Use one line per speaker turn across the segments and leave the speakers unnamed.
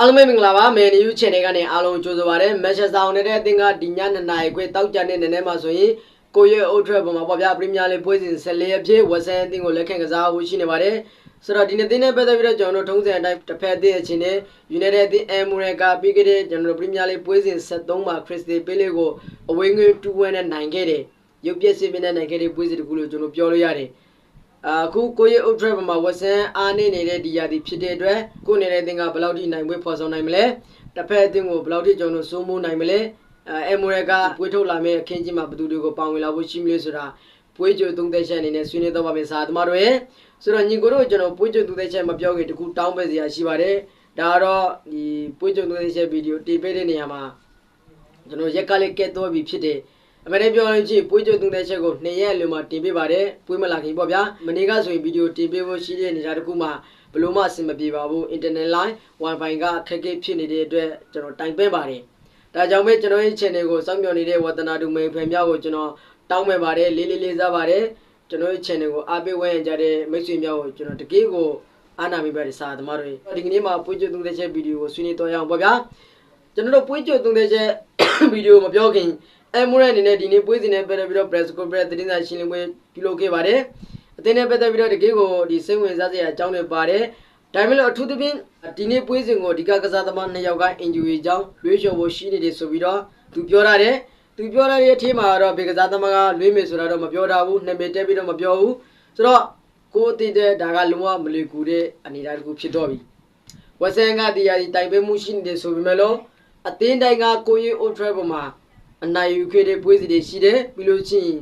အားလုံးပဲမင်္ဂလာပါမယ်နယူး channel ကနေအားလုံးကြိုဆိုပါရစေမန်ချက်စတာယူနိုက်တက်အသင်းကဒီည2နာရီခွဲတောက်ကြတဲ့နည်းနည်းမှဆိုရင်ကိုရွေအိုထရက်ပေါ်မှာပေါ့ဗျာပရီးမီးယားလိပွဲစဉ်14ရက်ပြည့်ဝက်ဆန်အသင်းကိုလက်ခံကစားဖို့ရှိနေပါတယ်ဆိုတော့ဒီနေ့သင်းနဲ့ပတ်သက်ပြီးတော့ကျွန်တော်တို့ထုံးစံအတိုင်းတစ်ဖက်အသင်းအချင်းနဲ့ United အသင်းအမူရကပြီးခဲ့တဲ့ကျွန်တော်တို့ပရီးမီးယားလိပွဲစဉ်73မှာ Crystal Palace ကိုအဝေးငွေ2-1နဲ့နိုင်ခဲ့တယ်ရုပ်ပြည့်စစ်ပြင်းနဲ့နိုင်ခဲ့တဲ့ပွဲစဉ်တစ်ခုလို့ကျွန်တော်ပြောလို့ရတယ် အခုကိုရဲ့အုတ်ထရက်မှာဝက်ဆန်အားနေနေတဲ့ဒီရာသီဖြစ်တဲ့အတွက်ကိုနေတဲ့တင်ကဘယ်လောက်ထိနိုင်ပွဲဖော်ဆောင်နိုင်မလဲတစ်ဖက်အသင်းကိုဘယ်လောက်ထိကျွန်တော်စိုးမိုးနိုင်မလဲအဲအမိုရကပွေးထုတ်လာမယ့်အခင်းကြီးမှာဘယ်သူတွေကိုပါဝင်လာဖို့ရှိမလဲဆိုတာပွေးကြိုသုံးသက်ချက်အနေနဲ့ဆွေးနွေးတော့ပါမယ်စာသမားတို့ရဲ့ဆိုတော့ညီကိုတို့ကျွန်တော်ပွေးကြိုသုံးသက်ချက်မပြောခင်တခုတောင်းပေးစရာရှိပါတယ်ဒါကတော့ဒီပွေးကြိုသုံးသက်ချက်ဗီဒီယိုတင်ပေးတဲ့နေရာမှာကျွန်တော်ရက်ကလေးကဲတော့ပြီဖြစ်တယ် အမေနဲ့ပြောလို့ရှိရင်ပွေးကြိုသုံးတဲ့ချက်ကို2ရက်အလိုမှာတင်ပေးပါတယ်ပွေးမလာခင်ပေါ့ဗျာမနေ့ကဆိုရင်ဗီဒီယိုတင်ပေးဖို့ရှိတဲ့နေရာတစ်ခုမှာဘလို့မှအဆင်မပြေပါဘူး internet line wifi ကအခက်အခဲဖြစ်နေတဲ့အတွက်ကျွန်တော်တိုင်ပင်းပါတယ်ဒါကြောင့်ပဲကျွန်တော်ရဲ့ channel ကိုစောင့်မျှော်နေတဲ့ဝတ္တနာတူမိန်ဖန်မြောက်ကိုကျွန်တော်တောင်းပန်ပါတယ်လေးလေးလေးစားပါတယ်ကျွန်တော်ရဲ့ channel ကိုအားပေးဝဲရင်ကြတဲ့မိတ်ဆွေများကိုကျွန်တော်တကယ်ကိုအားနာမိပါတယ်စာသမားတွေဒီကနေ့မှာပွေးကြိုသုံးတဲ့ချက်ဗီဒီယိုကိုဆွေးနွေးတော့ရအောင်ပေါ့ဗျာကျွန်တော်တို့ပွေးကြိုသုံးတဲ့ချက်ဗီဒီယိုမပြောခင် အဲမိုးရဲ့အနေနဲ့ဒီနေ့ပွဲစဉ်နဲ့ပတ်သက်ပြီးတော့ press conference သတင်းစာရှင်းလင်းပွဲပြုလုပ်ခဲ့ပါတယ်။အသင်းနဲ့ပတ်သက်ပြီးတော့တကယ်ကိုဒီစိတ်ဝင်စားစရာအကြောင်းတွေပါတယ်။ဒါပေမဲ့လို့အထူးသဖြင့်ဒီနေ့ပွဲစဉ်ကိုဒီကကစားသမားနှစ်ယောက်က injury ကြောင့်လွှဲချော်ဖို့ရှိနေတယ်ဆိုပြီးတော့သူပြောရတယ်။သူပြောရတဲ့အထက်မှာတော့ဘေကစားသမားကလွှဲမယ်ဆိုတာတော့မပြောတာဘူး။နာမည်တက်ပြီးတော့မပြောဘူး။ဆိုတော့ကိုယ်အသိတဲ့ဒါကလုံးဝမလီကူတဲ့အနေအထားတစ်ခုဖြစ်တော့ပြီ။ဝက်ဆန်ကတရားဒီတိုင်ပေးမှုရှိနေတယ်ဆိုပေမဲ့လို့အသင်းတိုင်းကကိုရီအိုထရက်ပေါ်မှာ အနိုင်ယူခဲ့တဲ့ပွဲစီတွေရှိတယ်ပြီးလို့ချင်း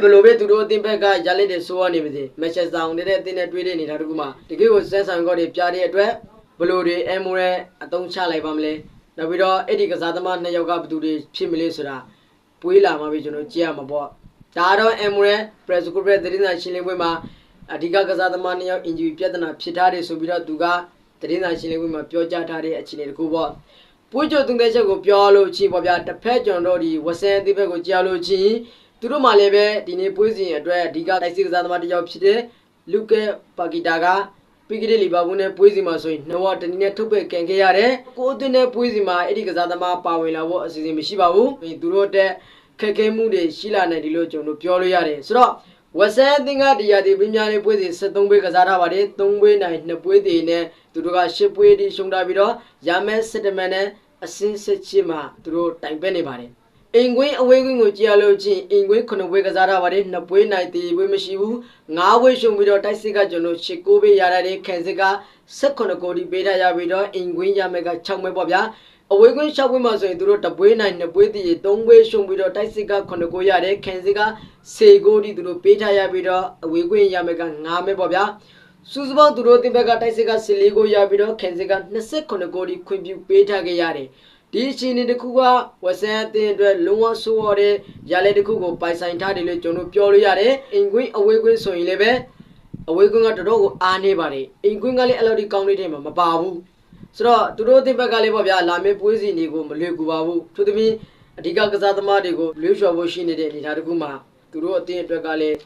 ဘယ်လိုပဲသူတို့အသင်းဘက်ကရလက်တဲ့ဆိုးရနေပါစေမက်ချက်ဆောင်နေတဲ့အသင်းနဲ့တွေ့တဲ့နေတာတကူမှတကယ်ကိုစက်ဆောင်ကောတွေပြတဲ့အတွက်ဘယ်လိုတွေအမိုရဲအတုံးချလိုက်ပါမလဲနောက်ပြီးတော့အဲ့ဒီကစားသမားနှစ်ယောက်ကဘယ်သူတွေဖြစ်မလဲဆိုတာပွေးလာမှပဲကျွန်တော်ကြည့်ရမှာပေါ့ဒါတော့အမိုရဲ press group ရဲ့သတင်းစာရှင်းလင်းပွဲမှာအဓိကကစားသမားနှစ်ယောက် injury ပြဿနာဖြစ်ထားတယ်ဆိုပြီးတော့သူကသတင်းစာရှင်းလင်းပွဲမှာပြောကြားထားတဲ့အခြေအနေတကူပေါ့ ပွေးကြသုံးတဲ့ချက်ကိုပြောလို့ချင်းပေါ့ဗျာတစ်ဖက်ကျွန်တော်တို့ဒီဝဆန်အသင်းဘက်ကိုကြားလို့ချင်းသူတို့မှလည်းပဲဒီနေ့ပွေးစဉ်အတွက်အဓိကတိုက်စစ်ကစားသမားတစ်ယောက်ဖြစ်တဲ့လူကဲပါကီတာကပြီးကြတဲ့လီဗာပူးနဲ့ပွေးစီမှာဆိုရင်နှဝတနည်းနဲ့ထုတ်ပယ်ကန်ခဲ့ရတယ်ကိုအသင်းနဲ့ပွေးစီမှာအဲ့ဒီကစားသမားပါဝင်လာဖို့အစီအစဉ်မရှိပါဘူးသူတို့တက်ခက်ခဲမှုတွေရှိလာနေတယ်လို့ကျွန်တော်ပြောလို့ရတယ်ဆိုတော့ ဝဆန်အသင်းကဒီရာဒီပရီးမီးယားလိပွဲစဉ်73ပွဲကစားထားပါတယ်3ပွဲနိုင်2ပွဲတည်နဲ့သူတို့က10ပွဲတိရှုံးထားပြီးတော့ရမဲ7မန်နဲ့အစင်းစစ်ချစ်မှသူတို့တိုင်ပဲနေပါတယ်အင်ကွင်းအဝေးကွင်းကိုကြည့်ရလို့ချင်းအင်ကွင်း9ပွဲကစားထားပါတယ်2ပွဲနိုင်တည်ပွဲမရှိဘူး9ပွဲရှုံပြီးတော့တိုက်စစ်ကကျွန်တော်10ကိုပဲရတဲ့ခံစစ်က18ကိုဒီပေးထားရပြီးတော့အင်ကွင်းရမယ်က6ပွဲပေါ့ဗျာ အဝေးကွင်း6ပွဲမှာဆိုရင်သူတို့တပွဲနိုင်2ပွဲတည်3ပွဲရှုံပြီးတော့တိုက်စစ်က9ကိုရတယ်ခံစစ်က10ကိုဒီသူတို့ပေးထားရပြီးတော့အဝေးကွင်းရမယ်က9မဲပေါ့ဗျာစုစုပေါင်းသူတို့တင်ဘက်ကတိုက်စစ်က14ကိုရပြီးတော့ခင်စစ်က29ကိုဒီခွင့်ပြုပေးထားခဲ့ရတယ်ဒီအချိန်တစ်ခုကဝဆန်အသင်းအတွက်လုံးဝဆိုးရတဲ့ရလဲတစ်ခုကိုပိုင်ဆိုင်ထားတယ်လို့ကျွန်တော်ပြောလို့ရတယ်အင်ကွင်းအဝေးကွင်းဆိုရင်လည်းပဲအဝေးကွင်းကတော်တော်ကိုအားနေပါတယ်အင်ကွင်းကလည်းအဲ့လိုဒီကောင်းလေးတွေမှာမပါဘူး ဆိုတော့သူတို့တင်ဘက်ကလည်းပေါ့ဗျာလာမေးပွဲစီနေကိုမလွယ်ကူပါဘူးသူသမီးအဓိကကစားသမားတွေကိုလွှဲလျှော်ဖို့ရှိနေတဲ့အနေအထားတစ်ခုမှာသူတို့အသင်းအတွက်ကလည်း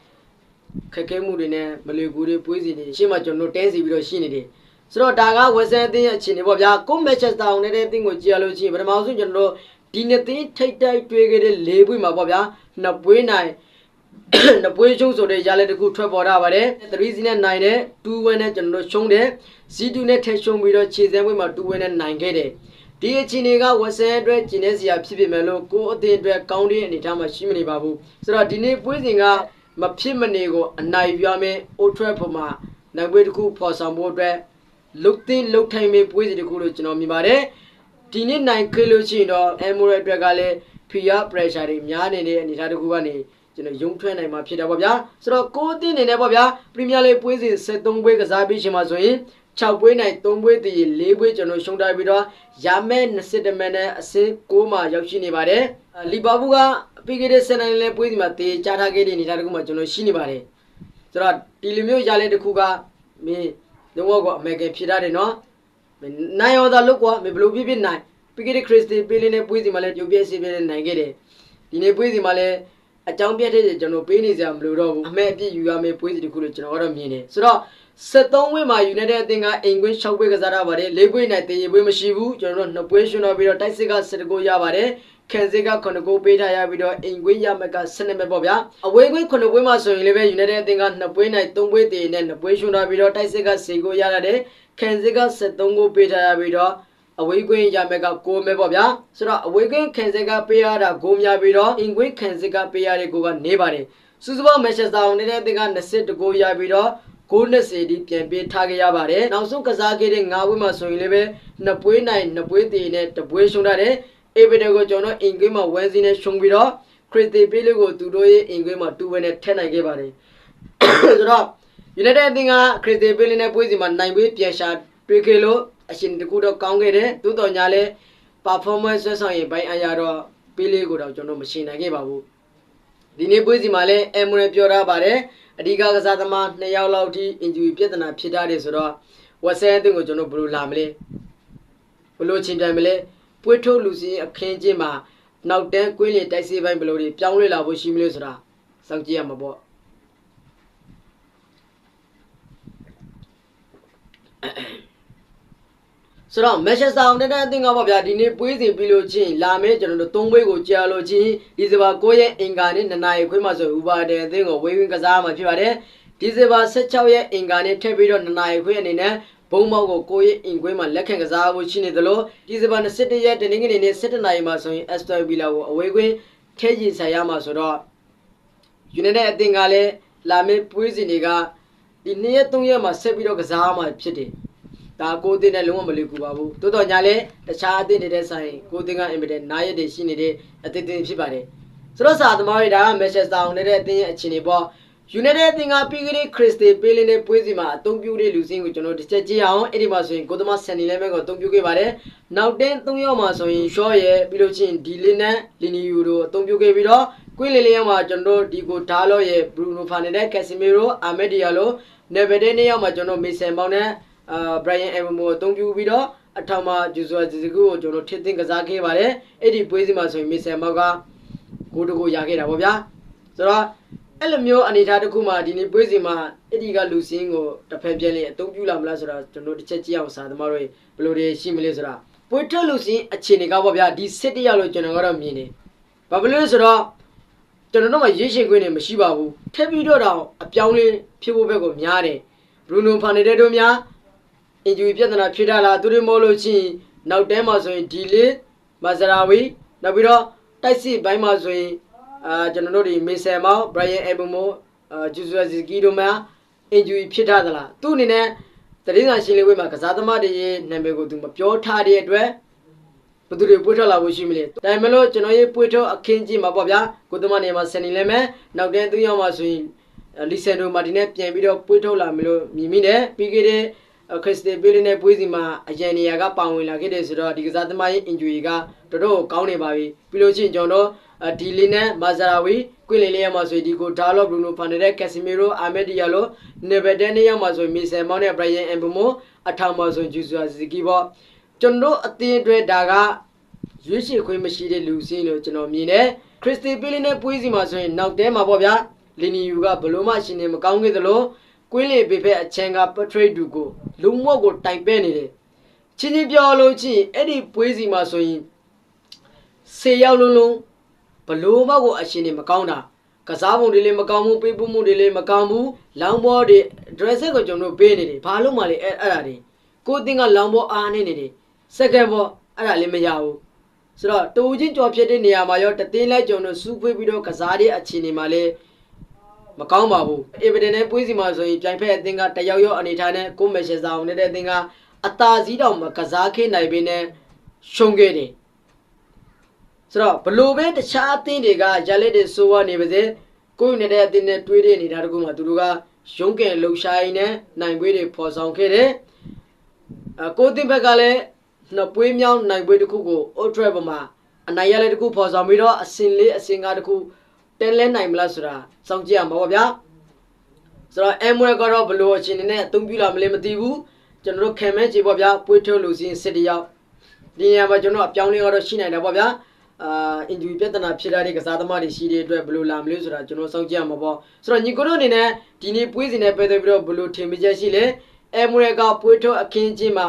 ခက်ခဲမှုတွေနဲ့မလွေကူတွေပွေးစီတွေရှေ့မှာကျွန်တော်တို့တဲစီပြီးတော့ရှိနေတယ်ဆိုတော့ဒါကဝက်ဆန်အသင်းရဲ့အခြေအနေပေါ့ဗျာကိုမက်ချက်စတာအောင်နဲ့တဲ့အသင်းကိုကြည့်ရလို့ရှိရင်ပထမဆုံးကျွန်တော်တို့ဒီနှစ်သင်းထိတ်တိုက်တွေ့ခဲ့တဲ့၄ပွေမှာပေါ့ဗျာနှစ်ပွေနိုင် နှစ်ပွေရှုံးဆိုတဲ့ရလက်တစ်ခုထွက်ပေါ်လာပါတယ်3စီနဲ့နိုင်တယ်2ဝင်းနဲ့ကျွန်တော်တို့ရှုံးတယ် C2 နဲ့ထက်ရှုံးပြီးတော့ခြေစဲပွေမှာ2ဝင်းနဲ့နိုင်ခဲ့တယ်ဒီအခြေအနေကဝက်ဆန်အတွက်ကျင်းနေစရာဖြစ်ပေမဲ့လို့ကိုအသင်းအတွက်ကောင်းတဲ့အနေအထားမှာရှိမနေပါဘူးဆိုတော့ဒီနေ့ပွေးစဉ်ကမဖြစ်မနေကိုအနိုင်ပြမယ်အိုထရက်ပေါ်မှာနိုင်ပွဲတစ်ခုဖော်ဆောင်ဖို့အတွက်လုတ်သိလုတ်ထိုင်မေးပွဲစီတစ်ခုလို့ကျွန်တော်မြင်ပါတယ်ဒီနေ့နိုင်ခေလို့ရှိရင်တော့အမ်မိုရအတွက်ကလည်း peer pressure တွေများနေတဲ့အနေအထားတစ်ခုကနေ ကျွန်တော်ရုံထွက်နိုင်မှာဖြစ်တာပေါ့ဗျာဆိုတော့ကိုအသင်းအနေနဲ့ပေါ့ဗျာပရီးမီးယားလိပွဲစဉ်73ပွဲကစားပြီးရှင်မှာဆိုရင်6ပွဲနိုင်3ပွဲတည်4ပွဲကျွန်တော်ရှုံးထားပြီးတော့ရမဲ20မန်နဲ့အဆင့်6မှာရောက်ရှိနေပါတယ်လီဗာပူးကပြီးခဲ့တဲ့ဆန်နိုင်လဲပွဲဒီမှာတေးချထားခဲ့တဲ့အနေအထားတခုမှကျွန်တော်ရှိနေပါတယ်ဆိုတော့ဒီလိုမျိုးရလဲတစ်ခုကမင်းလုံးဝကအမေကန်ဖြစ်ရတယ်နော်နိုင်ရောသာလို့ကွာမင်းဘလို့ပြပြနိုင်ပြီးခဲ့တဲ့ခရစ်စတီပေးလင်းနဲ့ပွဲစီမှာလဲရုပ်ပြည့်စီပြည့်နဲ့နိုင်ခဲ့တယ်ဒီနေ့ပွဲစီမှာလဲ အကြောင်းပြတ်တဲ့ကျွန်တော်ပေးနေစရာမလိုတော့ဘူးအမဲအပြည့်ယူရမယ့်ပွဲစီတခုလို့ကျွန်တော်ကတော့မြင်တယ်ဆိုတော့73ဝင်းမှာ United အသင်းကအိမ်ကွင်း6ပွဲကစားရပါတယ်၄ပွဲနိုင်တည်ရပွဲမရှိဘူးကျွန်တော်တို့2ပွဲရှင်တော့ပြီးတော့တိုက်စစ်က7ကိုရပါတယ်ခံစစ်က9ကိုပေးထားရပြီးတော့အိမ်ကွင်းရမက်က7မဲ့ပေါ့ဗျာအဝေးကွင်း9ပွဲမှာဆိုရင်လည်းပဲ United အသင်းက2ပွဲနိုင်3ပွဲတည်နဲ့2ပွဲရှင်တော့ပြီးတော့တိုက်စစ်က10ကိုရရတယ်ခံစစ်က73ကိုပေးထားရပြီးတော့ အဝေးကွင်းရမက်က6မဲ့ပေါ့ဗျာဆိုတော့အဝေးကွင်းခံစစ်ကပေးရတာ6များပြီးတော့အိမ်ကွင်းခံစစ်ကပေးရတဲ့ကိုကနေပါတယ်စုစုပေါင်းမန်ချက်စတာယူနိုက်တက်အသင်းက20ကိုရပြီးတော့9-20ဒီပြန်ပေးထားခဲ့ရပါတယ်။နောက်ဆုံးကစားခဲ့တဲ့၅ပွဲမှာဆိုရင်လည်းပဲနှစ်ပွဲနိုင်နှစ်ပွဲတည်နဲ့တပွဲရှုံးထားတယ်။အေဗီတန်ကိုကျွန်တော်အင်ကွင်းမှာဝမ်စီနဲ့ရှုံးပြီးတော့ခရစ်တီပေးလေးကိုသူတို့ရဲ့အင်ကွင်းမှာတူဝဲနဲ့ထက်နိုင်ခဲ့ပါတယ်။ဆိုတော့ United အသင်းကခရစ်တီပေးလေးနဲ့ပွဲစီမှာနိုင်ပွဲပြန်ရှာတွေ့ခဲ့လို့ အရှင်တကူတော့ကောင်းခဲ့တယ်။သို့တော်ညာလဲ performance ဆွဲဆောင်ရင်ဘိုင်းအရာတော့ပေးလေးကိုတော့ကျွန်တော်မရှင်းနိုင်ခဲ့ပါဘူး။ဒီနေ့ပွဲစီမှာလည်းအမ်မရပြောထားပါတယ်။အဓိကကစားသမား2ယောက်လောက်ထိ injury ပြဿနာဖြစ်ထားတယ်ဆိုတော့ဝက်ဆန်အသင်းကိုကျွန်တော်ဘယ်လိုလာမလဲဘယ်လိုချင်းပြန်မလဲပွေးထုတ်လူစင်းအခင်းချင်းမှာနောက်တန်းကွင်းလေတိုက်စေးပိုင်းဘယ်လိုတွေပြောင်းလဲလာဖို့ရှိမလဲဆိုတာစောင့်ကြည့်ရမှာပေါ့ ဆိုတော့ Manchester United အသင်းကပေါ့ဗျာဒီနေ့ပွဲစဉ်ပြီးလို့ချင်းလာမယ့်ကျွန်တော်တို့၃ပွဲကိုကြာလို့ချင်းဒီဇင်ဘာ9ရက်အင်္ဂါနေ့2နာရီခွဲမှဆိုဥပါဒန်အသင်းကိုဝေးဝင်းကစားမှာဖြစ်ပါတယ်ဒီဇင်ဘာ16ရက်အင်္ဂါနေ့ထပ်ပြီးတော့2နာရီခွဲအနေနဲ့ဘုံမောက်ကို9ရက်အင်ကွင်းမှာလက်ခံကစားဖို့ရှိနေသလိုဒီဇင်ဘာ21ရက်တနင်္ဂနွေနေ့17နာရီမှာဆိုရင် Aston Villa ကိုအဝေးကွင်းထဲရင်ဆိုင်ရမှာဆိုတော့ United အသင်းကလည်းလာမယ့်ပွဲစဉ်တွေကဒီ2ရက်3ရက်မှာဆက်ပြီးတော့ကစားမှာဖြစ်တယ် ဒါကိုအသင်းနဲ့လုံးဝမလွယ်ကူပါဘူးတိုးတော်ညာလဲတခြားအသင်းတွေတဲ့ဆိုင်ကိုအသင်းကအင်မတန်နားရည်ရှိနေတဲ့အသင်းတွေဖြစ်ပါတယ်ဆိုတော့စာသမားတွေဒါကမန်ချက်စတာယူနိုက်တက်အသင်းရဲ့အခြေအနေပေါ့ယူနိုက်တက်အသင်းကပြီးခဲ့တဲ့ခရစ်စတီပေးလင်းတဲ့ပွဲစီမှာအသုံးပြုတဲ့လူစင်းကိုကျွန်တော်တစ်ချက်ကြည့်အောင်အဲ့ဒီမှာဆိုရင်ကိုသမဆန်နီလဲမဲကိုအသုံးပြုခဲ့ပါတယ်နောက်တင်း၃ယောက်မှာဆိုရင်ရှော့ရဲ့ပြီးလို့ချင်းဒီလင်းနဲ့လီနီယူတို့အသုံးပြုခဲ့ပြီးတော့ကွင်းလီလင်းရောက်မှာကျွန်တော်ဒီကိုဒါလော့ရဲ့ဘရူနိုဖာနယ်နဲ့ကက်ဆီမီရိုအာမက်ဒီယာလိုနေဗဒေနဲ့ရောက်မှာကျွန်တော်မေဆန်ပေါင်းနဲ့ အာဘရိုင်ယန်အမ်မိုအသုံးပြုပြီးတော့အထောင်မှာဂျူဇွာဂျီဇီကူကိုကျွန်တော်ထစ်သိမ်းကစားခဲ့ပါတယ်အဲ့ဒီပွဲစီမှာဆိုရင်မေဆန်ပေါက်ကဂိုးတကိုရခဲ့တာပေါ့ဗျာဆိုတော့အဲ့လိုမျိုးအနေအထားတစ်ခုမှာဒီနေ့ပွဲစီမှာအဲ့ဒီကလူစင်းကိုတစ်ဖက်ပြက်လေးအသုံးပြုလာမလားဆိုတာကျွန်တော်တစ်ချက်ကြည့်အောင်စာသမားတို့ဘယ်လိုတွေရှိမလဲဆိုတာပွဲထွက်လူစင်းအခြေအနေကပေါ့ဗျာဒီစစ်တရောက်လို့ကျွန်တော်ကတော့မြင်တယ်ဘာဖြစ်လို့လဲဆိုတော့ကျွန်တော်တို့မှာရေးရှင်ခွင့်နေမရှိပါဘူးထက်ပြီးတော့တော့အပြောင်းလဲဖြစ်ဖို့ဘက်ကိုများတယ်ဘရူနိုဖာနေတက်တို့များ အင်ဂျူရီပြဿနာဖြစ်တာလားသူတွေမဟုတ်လို့ချင်းနောက်တန်းမှာဆိုရင်ဒီလစ်မာဇရာဝီနောက်ပြီးတော့တိုက်စစ်ဘိုင်းမှာဆိုရင်အာကျွန်တော်တို့ဒီမေဆယ်မောင်ဘရိုင်ယန်အဘမိုအာဂျူဇွာဇီကီတို့မှာအင်ဂျူရီဖြစ်ထားသလားသူ့အနေနဲ့တရင်စာရှင်းလေးဝေးမှာကစားသမားတွေရဲ့နာမည်ကိုသူမပြောထားတဲ့အတွက်ဘသူတွေပွေးထွက်လာဖို့ရှိမလဲဒါပေမဲ့လို့ကျွန်တော်ရေးပွေးထွက်အခင်းကြီးမှာပေါ့ဗျာကိုသမနေမှာဆန်နေလဲမယ်နောက်တန်းသူ့ရောက်မှာဆိုရင်လီဆန်ဒိုမာတီနဲ့ပြန်ပြီးတော့ပွေးထုတ်လာမလို့မြင်မိတယ်ပြီးခဲ့တဲ့ ခရစ်စတီဘီလီနဲ့ပွဲစီမှာအရန်နေရာကပါဝင်လာခဲ့တယ်ဆိုတော့ဒီကစားသမားရဲ့ injury ကတော်တော်ကောင်းနေပါပြီပြီးလို့ချင်းကျွန်တော်ဒီလီနဲ့မာဇာရာဝီကွင်းလီလေးရမှာဆိုဒီကိုဒါလော့ဘရူနိုဖန်နေတဲ့ကက်ဆီမီရိုအာမက်ဒီယာလိုနေဗဒန်နေရမှာဆိုမီဆယ်မောင်းနဲ့ဘရိုင်ယန်အမ်ဘမိုအထောင်မှာဆိုဂျူဇာဇီကီပေါ့ကျွန်တော်အသင်းအတွက်ဒါကရွေးချယ်ခွင့်မရှိတဲ့လူစင်းလို့ကျွန်တော်မြင်တယ်ခရစ်စတီဘီလီနဲ့ပွဲစီမှာဆိုရင်နောက်တဲမှာပေါ့ဗျာလီနီယူကဘလို့မှရှင်နေမကောင်းခဲ့သလို ကွင်းလေပေဖက်အချန်ကပထရိတ်ဒူကိုလူမော့ကိုတိုင်ပဲနေတယ်ချင်းချင်းပြောလို့ချင်းအဲ့ဒီပွဲစီမှာဆိုရင်ဆေရောက်လုံးလုံးဘလို့မော့ကိုအရှင်နေမကောင်းတာကစားပုံတွေလည်းမကောင်းဘူးပေးပို့မှုတွေလည်းမကောင်းဘူးလောင်ဘောတွေ dress ကိုကျွန်တော်ပေးနေတယ်ဘာလို့မှလဲအဲ့အဲ့ဒါတွေကိုအတင်းကလောင်ဘောအားနေနေတယ်စက္ကန့်ဘောအဲ့ဒါလည်းမရဘူးဆိုတော့တူချင်းကြော်ဖြစ်တဲ့နေရာမှာရောတသိန်းလိုက်ကျွန်တော်စူးဖွေးပြီးတော့ကစားတဲ့အခြေအနေမှာလည်း မကောင်းပါဘူးအေဗဒန်နဲ့ပွဲစီမှာဆိုရင်ပြိုင်ဖက်အသင်းကတယောက်ယောက်အနေထားနဲ့ကိုမက်ရှယ်ဆောင်နေတဲ့အသင်းကအသာစီးတောင်မကစားခဲ့နိုင်ပေနဲ့ရှုံးခဲ့တယ်ဆိုတော့ဘလို့ပဲတခြားအသင်းတွေကရလက်တွေစိုးဝါနေပါစေကိုယ်နေတဲ့အသင်းနဲ့တွေးတဲ့နေတာတကူမှသူတို့ကရုံးကင်လှူရှားရင်းနဲ့နိုင်ပွဲတွေဖော်ဆောင်ခဲ့တယ်အကိုတင်ဘက်ကလည်းနှစ်ပွဲမြောင်းနိုင်ပွဲတစ်ခုကိုအိုထရက်ပေါ်မှာအနိုင်ရလက်တစ်ခုဖော်ဆောင်ပြီးတော့အစင်လေးအစင်ကားတစ်ခု တဲလဲနိုင်မလားဆိုတာစောင့်ကြည့်ရမှာပေါ့ဗျာဆိုတော့အမ်ဝဲကတော့ဘလို့အချင်းနဲ့အသုံးပြုလာမလဲမသိဘူးကျွန်တော်တို့ခံမဲကြည့်ပေါ့ဗျာပွေးထုတ်လို့စီးစစ်တယောက်ဒီနေရာမှာကျွန်တော်အပြောင်းလဲကတော့ရှိနိုင်တယ်ပေါ့ဗျာအာအင်ဂျူပြဿနာဖြစ်တာတွေကစားသမားတွေရှိတဲ့အတွက်ဘယ်လိုလာမလဲဆိုတာကျွန်တော်စောင့်ကြည့်ရမှာပေါ့ဆိုတော့ညီကိုတို့အနေနဲ့ဒီနေ့ပွေးစီနဲ့ပတ်သက်ပြီးတော့ဘယ်လိုထင်မြင်ချက်ရှိလဲအဲမူရကပွေးထုတ်အခင်းချင်းမှာ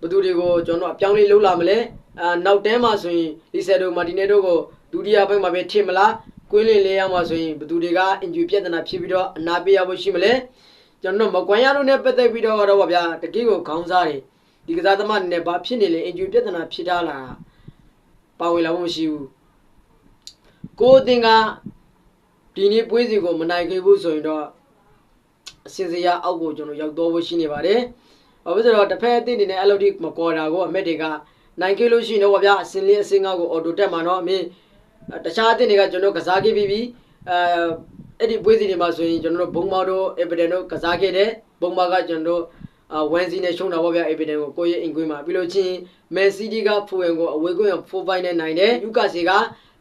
ဘယ်သူတွေကိုကျွန်တော်အပြောင်းလဲလုပ်လာမလဲအာနောက်တန်းမှာဆိုရင်လီဆယ်ဒိုမာတီနေတို့ကိုဒုတိယဘက်မှာပဲထင်မလား ကွင်းလင်းလေးရမှာဆိုရင်ဘယ်သူတွေကအင်ဂျူပြဿနာဖြစ်ပြီးတော့အနာပေးရဖို့ရှိမလဲကျွန်တော်မကွမ်ရတို့နဲ့ပတ်သက်ပြီးတော့ကတော့ဗျာတတိကိုခေါင်းစားတယ်ဒီကစားသမားအနေနဲ့ဘာဖြစ်နေလဲအင်ဂျူပြဿနာဖြစ်တာလားပါဝင်လာဖို့မရှိဘူးကိုအတင်ကဒီနေ့ပွဲစီကိုမနိုင်ခဲ့ဘူးဆိုရင်တော့အစင်စရာအောက်ကိုကျွန်တော်ရောက်တော့ဖို့ရှိနေပါတယ်။ဘာဖြစ်လို့လဲဆိုတော့တစ်ဖက်အသင်းအနေနဲ့အဲ့လိုဒီမကော်တာကိုအမက်တွေကနိုင်ခဲ့လို့ရှိရင်တော့ဗျာအစင်လေးအစင်ကောက်ကိုအော်တိုတက်မှာတော့အမင်း တခြားအသင်းတွေကကျွန်တော်ကစားခဲ့ပြီးပြီအဲအဲ့ဒီပွဲစီတွေမှာဆိုရင်ကျွန်တော်တို့ဘုံမော်တို့အေဗီဒန်တို့ကစားခဲ့တယ်ဘုံမော်ကကျွန်တော်တို့အာဝမ်စီနဲ့ရှုံးတာပေါ့ဗျာအေဗီဒန်ကိုကိုရဲ့အင်ကွင်းမှာပြီးလို့ချင်းမန်စီးတီးကဖူဝင်ကိုအဝေးကွင်းကို4 5နဲ့နိုင်တယ်ယူကာစီက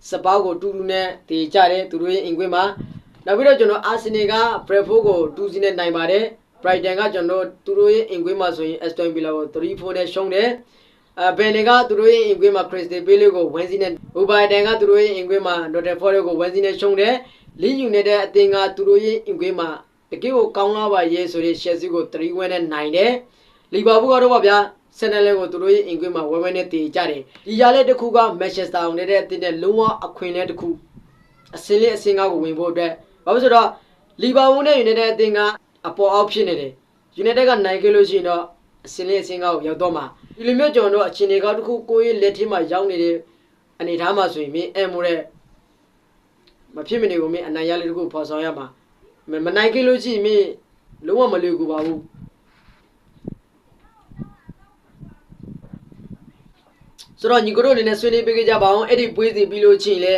စပောက်ကိုတူတူနဲ့တည်ကြတယ်သူတို့ရဲ့အင်ကွင်းမှာနောက်ပြီးတော့ကျွန်တော်အာဆင်နယ်ကဘရက်ဖိုးကို2စီနဲ့နိုင်ပါတယ်ဘရိုက်တန်ကကျွန်တော်သူတို့ရဲ့အင်ကွင်းမှာဆိုရင်အက်စတန်ဗီလာကို3-4နဲ့ရှုံးတယ် အဲဘယ်နေကသူတို့ရဲ့အင်ကွင်းမှာခရစ်စတီပေးလေးကို1စီနဲ့ဘူဘိုင်တန်ကသူတို့ရဲ့အင်ကွင်းမှာဒေါ်တယ်ဖော်လေးကို1စီနဲ့ရှုံးတယ်လီယူနိုက်တက်အသင်းကသူတို့ရဲ့အင်ကွင်းမှာတကယ်ကိုကောင်းလာပါရဲ့ဆိုတဲ့ရှယ်ဆီကို3-1နဲ့နိုင်တယ်လီဗာပူးကတော့ပါဗျာဆန်နယ်လဲကိုသူတို့ရဲ့အင်ကွင်းမှာဝဲဝဲနဲ့တည်ကြတယ်ဒီရလဲတစ်ခုကမန်ချက်စတာယူနိုက်တက်အသင်းနဲ့လုံးဝအခွင့်အရေးတစ်ခုအစင်းလေးအစင်းကားကိုဝင်ဖို့အတွက်ဘာလို့ဆိုတော့လီဗာပူးနဲ့ယူနိုက်တက်အသင်းကအပေါ်အောက်ဖြစ်နေတယ်ယူနိုက်တက်ကနိုင်ခဲ့လို့ရှိရင်တော့အစင်းလေးအစင်းကားကိုရောက်တော့မှာ ဒီလိုမျိုးကျွန်တော်တို့အချင်းတွေကတစ်ခုကိုယ့်ရဲ့လက်ထင်းမှာရောက်နေတဲ့အနေထားမှာဆိုရင်မင်းအမ်မိုတဲ့မဖြစ်မနေကိုမင်းအနိုင်ရလေးတစ်ခုဖော်ဆောင်ရမှာမမနိုင်ခဲ့လို့ရှိရင်မင်းလုံးဝမလွယ်ကူပါဘူးဆိုတော့ညီကိုတို့အနေနဲ့ဆွေးနွေးပေးကြပါအောင်အဲ့ဒီပွေးစီပြီးလို့ချင်းလဲ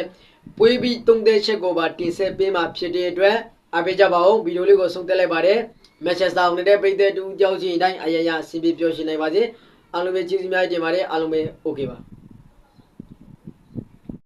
ပွေးပြီးသုံးသက်ချက်ကိုပါတင်ဆက်ပေးမှာဖြစ်တဲ့အတွက်အားပေးကြပါအောင်ဗီဒီယိုလေးကိုဆုံးသက်လိုက်ပါတယ်မန်ချက်စတာယူနိုက်တက်ပိတ်သက်တူကြောက်ချင်းအတိုင်းအယယအစီအပြေပြောရှင်းနိုင်ပါစေ အားလုံးပဲကျေးဇူးများတင်ပါတယ်အားလုံးပဲ okay ပါ